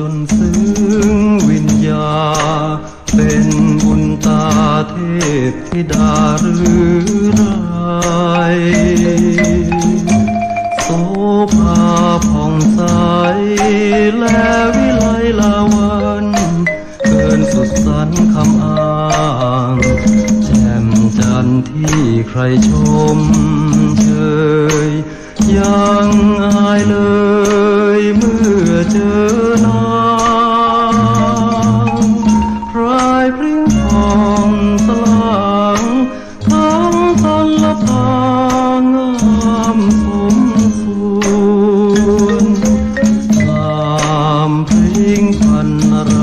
จนซึ้งวิญญา เป็นบุญตาเทพธิดาหรือไรโซภาผ่องใสและวิไลลาวันเกินสุดสันคำอ้างแจ่มจันที่ใครชมเชยยังอายเลย ทั้งสันละพางามสมส่วนงามพริ้งพันนาร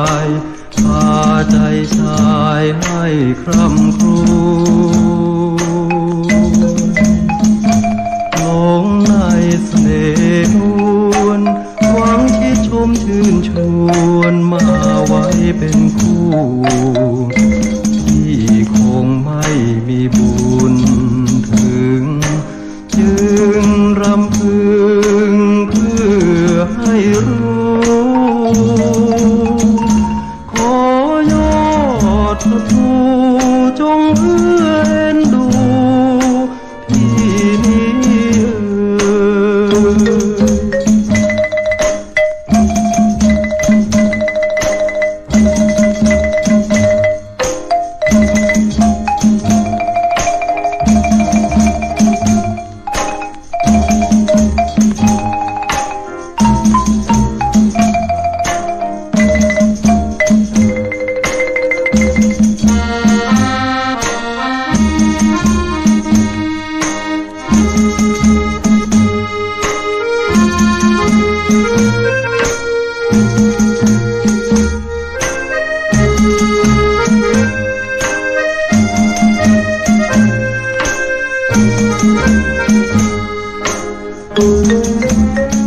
ายพาใจชายให้คร่ำครวญหลงในเสน่ห์นวลหวังที่ชมชื่นชวนมาไว้เป็นคู่ ที่คงไม่มีบุญ รู้ ขอยอดพระภูจงเอื้อเอ็นดู พี่นี้เออ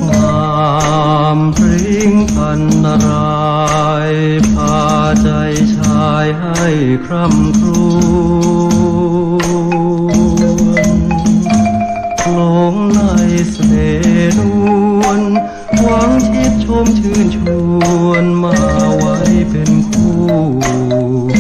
งามพริ้งพันนารายพาใจชายให้คร่ำครวญหลงในเสน่ห์นวลหวังชิดชมชื่นชวนมาไวเป็นคู่